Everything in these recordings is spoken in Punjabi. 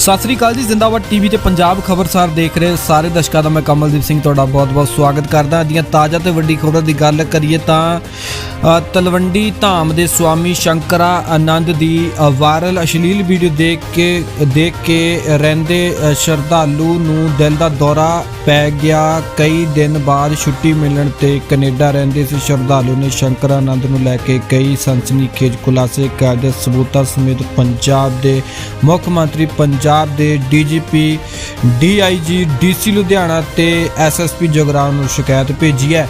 ਸਤਿ ਸ੍ਰੀ ਅਕਾਲ ਜੀ, ਜ਼ਿੰਦਾਬਾਦ ਟੀਵੀ ਤੇ ਪੰਜਾਬ ਖਬਰਸਾਰ ਦੇਖ ਰਹੇ ਸਾਰੇ ਦਰਸ਼ਕਾਂ ਦਾ ਮੈਂ ਕਮਲਦੀਪ ਸਿੰਘ ਤੁਹਾਡਾ ਬਹੁਤ-ਬਹੁਤ ਸਵਾਗਤ ਕਰਦਾ। ਹਾਂ ਦੀਆਂ ਤਾਜ਼ਾ ਤੇ ਵੱਡੀ ਖਬਰਾਂ ਦੀ ਗੱਲ ਕਰੀਏ ਤਾਂ ਤਲਵੰਡੀ ਧਾਮ ਦੇ ਸਵਾਮੀ ਸ਼ੰਕਰਾ ਆਨੰਦ ਦੀ ਵਾਇਰਲ ਅਸ਼ਲੀਲ ਵੀਡੀਓ ਦੇਖ ਕੇ ਦੇਖ ਕੇ ਰਹਿੰਦੇ ਸ਼ਰਧਾਲੂ ਨੂੰ ਦਿਲ ਦਾ ਦੌਰਾ ਪੈ ਗਿਆ। ਕਈ ਦਿਨ ਬਾਅਦ ਛੁੱਟੀ ਮਿਲਣ ਤੇ ਕੈਨੇਡਾ ਰਹਿੰਦੇ ਸੀ ਸ਼ਰਧਾਲੂ ਨੇ ਸ਼ੰਕਰ ਆਨੰਦ ਨੂੰ ਲੈ ਕੇ ਕਈ ਸਨਸਨੀਖੇਜ ਖੁਲਾਸੇ ਕਰਦੇ ਸਬੂਤਾਂ ਸਮੇਤ ਪੰਜਾਬ ਦੇ ਮੁੱਖ ਮੰਤਰੀ ਪੰਜਾਬ ਪੰਜਾਬ ਦੇ ਡੀਜੀਪੀ ਡੀਆਈਜੀ ਡੀਸੀ ਲੁਧਿਆਣਾ ਤੇ ਐਸਐਸਪੀ ਜਗਰਾਉਂ ਨੂੰ ਸ਼ਿਕਾਇਤ ਭੇਜੀ ਹੈ।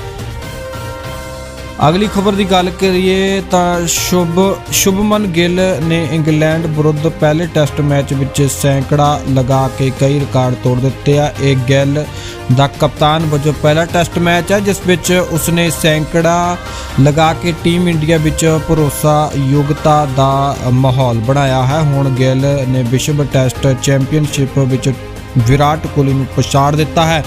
ਅਗਲੀ ਖਬਰ ਦੀ ਗੱਲ ਕਰੀਏ ਤਾਂ ਸ਼ੁਭ ਸ਼ੁਭਮਨ ਗਿੱਲ ਨੇ ਇੰਗਲੈਂਡ ਵਿਰੁੱਧ ਪਹਿਲੇ ਟੈਸਟ ਮੈਚ ਵਿੱਚ ਸੈਂਕੜਾ ਲਗਾ ਕੇ ਕਈ ਰਿਕਾਰਡ ਤੋੜ ਦਿੱਤੇ ਆ। ਇਹ ਗਿੱਲ ਦਾ ਕਪਤਾਨ ਵਜੋਂ ਪਹਿਲਾ ਟੈਸਟ ਮੈਚ ਹੈ ਜਿਸ ਵਿੱਚ ਉਸਨੇ ਸੈਂਕੜਾ ਲਗਾ ਕੇ ਟੀਮ ਇੰਡੀਆ ਵਿੱਚ ਭਰੋਸਾ ਯੋਗਤਾ ਦਾ ਮਾਹੌਲ ਬਣਾਇਆ ਹੈ। ਹੁਣ ਗਿੱਲ ਨੇ ਵਿਸ਼ਵ ਟੈਸਟ ਚੈਂਪੀਅਨਸ਼ਿਪ ਵਿੱਚ ਵਿਰਾਟ ਕੋਹਲੀ ਨੂੰ ਪਛਾੜ ਦਿੱਤਾ ਹੈ।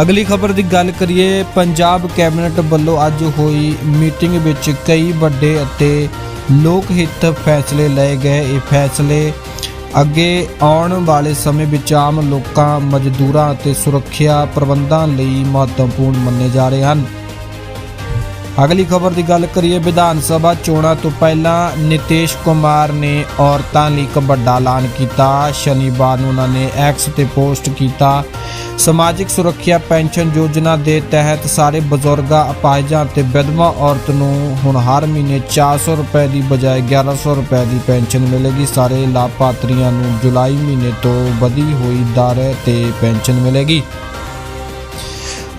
ਅਗਲੀ ਖਬਰ ਦੀ ਗੱਲ ਕਰੀਏ, ਪੰਜਾਬ ਕੈਬਨਿਟ ਵੱਲੋਂ ਅੱਜ ਹੋਈ ਮੀਟਿੰਗ ਵਿੱਚ ਕਈ ਵੱਡੇ ਅਤੇ ਲੋਕ ਹਿੱਤ ਫੈਸਲੇ ਲਏ ਗਏ। ਇਹ ਫੈਸਲੇ ਅੱਗੇ ਆਉਣ ਵਾਲੇ ਸਮੇਂ ਵਿੱਚ ਆਮ ਲੋਕਾਂ, ਮਜ਼ਦੂਰਾਂ ਅਤੇ ਸੁਰੱਖਿਆ ਪ੍ਰਬੰਧਾਂ ਲਈ ਮਹੱਤਵਪੂਰਨ ਮੰਨੇ ਜਾ ਰਹੇ ਹਨ। ਅਗਲੀ ਖਬਰ ਦੀ ਗੱਲ ਕਰੀਏ, ਵਿਧਾਨ ਸਭਾ ਚੋਣਾਂ ਤੋਂ ਪਹਿਲਾਂ ਨਿਤੇਸ਼ ਕੁਮਾਰ ਨੇ ਔਰਤਾਂ ਲਈ ਇੱਕ ਵੱਡਾ ਐਲਾਨ ਕੀਤਾ। ਸ਼ਨੀਵਾਰ ਨੂੰ ਉਹਨਾਂ ਨੇ ਐਕਸ ਤੇ ਪੋਸਟ ਕੀਤਾ। ਸਮਾਜਿਕ ਸੁਰੱਖਿਆ ਪੈਨਸ਼ਨ ਯੋਜਨਾ ਦੇ ਤਹਿਤ ਸਾਰੇ ਬਜ਼ੁਰਗਾਂ ਅਪਾਹਜਾਂ ਤੇ ਵਿਧਵਾ ਔਰਤ ਨੂੰ ਹੁਣ ਹਰ ਮਹੀਨੇ 400 ਰੁਪਏ ਦੀ ਬਜਾਏ 1100 ਰੁਪਏ ਦੀ ਪੈਨਸ਼ਨ ਮਿਲੇਗੀ। ਸਾਰੇ ਲਾਭਪਾਤਰੀਆਂ ਨੂੰ ਜੁਲਾਈ ਮਹੀਨੇ ਤੋਂ ਵਧੀ ਹੋਈ ਦਰ ਤੇ ਪੈਨਸ਼ਨ ਮਿਲੇਗੀ।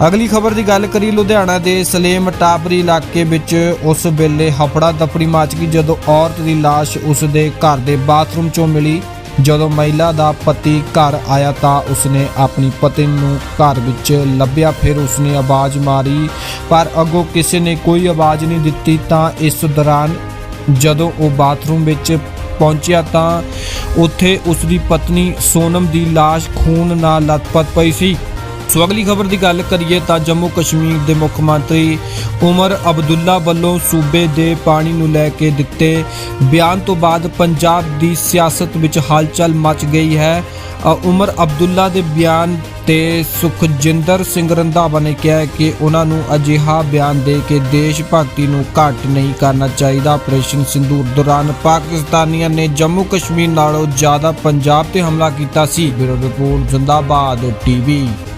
ਅਗਲੀ ਖਬਰ ਦੀ ਗੱਲ ਕਰੀ ਲੁਧਿਆਣਾ ਦੇ ਸਲੇਮ ਟਾਪਰੀ ਇਲਾਕੇ ਵਿੱਚ ਉਸ ਵੇਲੇ ਹਫੜਾ ਦਫੜੀ ਮਚ ਗਈ ਜਦੋਂ ਔਰਤ ਦੀ ਲਾਸ਼ ਉਸ ਦੇ ਘਰ ਦੇ ਬਾਥਰੂਮ ਚੋਂ ਮਿਲੀ। ਜਦੋਂ ਮਹਿਲਾ ਦਾ ਪਤੀ ਘਰ ਆਇਆ ਤਾਂ ਉਸਨੇ ਆਪਣੀ ਪਤਨੀ ਨੂੰ ਘਰ ਵਿੱਚ ਲੱਭਿਆ, ਫਿਰ ਉਸਨੇ ਆਵਾਜ਼ ਮਾਰੀ, ਪਰ ਅੱਗੋਂ ਕਿਸੇ ਨੇ ਕੋਈ ਆਵਾਜ਼ ਨਹੀਂ ਦਿੱਤੀ ਤਾਂ ਇਸ ਦੌਰਾਨ ਜਦੋਂ ਉਹ ਬਾਥਰੂਮ ਵਿੱਚ ਪਹੁੰਚਿਆ ਤਾਂ ਉੱਥੇ ਉਸ ਦੀ ਪਤਨੀ ਸੋਨਮ ਦੀ ਲਾਸ਼ ਖੂਨ ਨਾਲ ਲਤਪਤ ਪਈ ਸੀ। ਸੋ ਅਗਲੀ ਖਬਰ ਦੀ ਗੱਲ ਕਰੀਏ ਤਾਂ ਜੰਮੂ ਕਸ਼ਮੀਰ ਦੇ ਮੁੱਖ ਮੰਤਰੀ ਉਮਰ ਅਬਦੁੱਲਾ ਵੱਲੋਂ ਸੂਬੇ ਦੇ ਪਾਣੀ ਨੂੰ ਲੈ ਕੇ ਦਿੱਤੇ ਬਿਆਨ ਤੋਂ ਬਾਅਦ ਪੰਜਾਬ ਦੀ ਸਿਆਸਤ ਵਿੱਚ ਹਲਚਲ ਮਚ ਗਈ ਹੈ। ਉਮਰ ਅਬਦੁੱਲਾ ਦੇ ਬਿਆਨ ਤੇ ਸੁਖਜਿੰਦਰ ਸਿੰਘ ਰੰਧਾਵਾ ਨੇ ਕਿਹਾ ਕਿ ਉਹਨਾਂ ਨੂੰ ਅਜਿਹਾ ਬਿਆਨ ਦੇ ਕੇ ਦੇਸ਼ ਭਗਤੀ ਨੂੰ ਘੱਟ ਨਹੀਂ ਕਰਨਾ ਚਾਹੀਦਾ। ਆਪਰੇਸ਼ਨ ਸਿੰਧੂਰ ਦੌਰਾਨ ਪਾਕਿਸਤਾਨੀਆਂ ਨੇ ਜੰਮੂ ਕਸ਼ਮੀਰ ਨਾਲੋਂ ਜ਼ਿਆਦਾ ਪੰਜਾਬ ਤੇ ਹਮਲਾ ਕੀਤਾ ਸੀ। Bureau report, Zindabad, TV.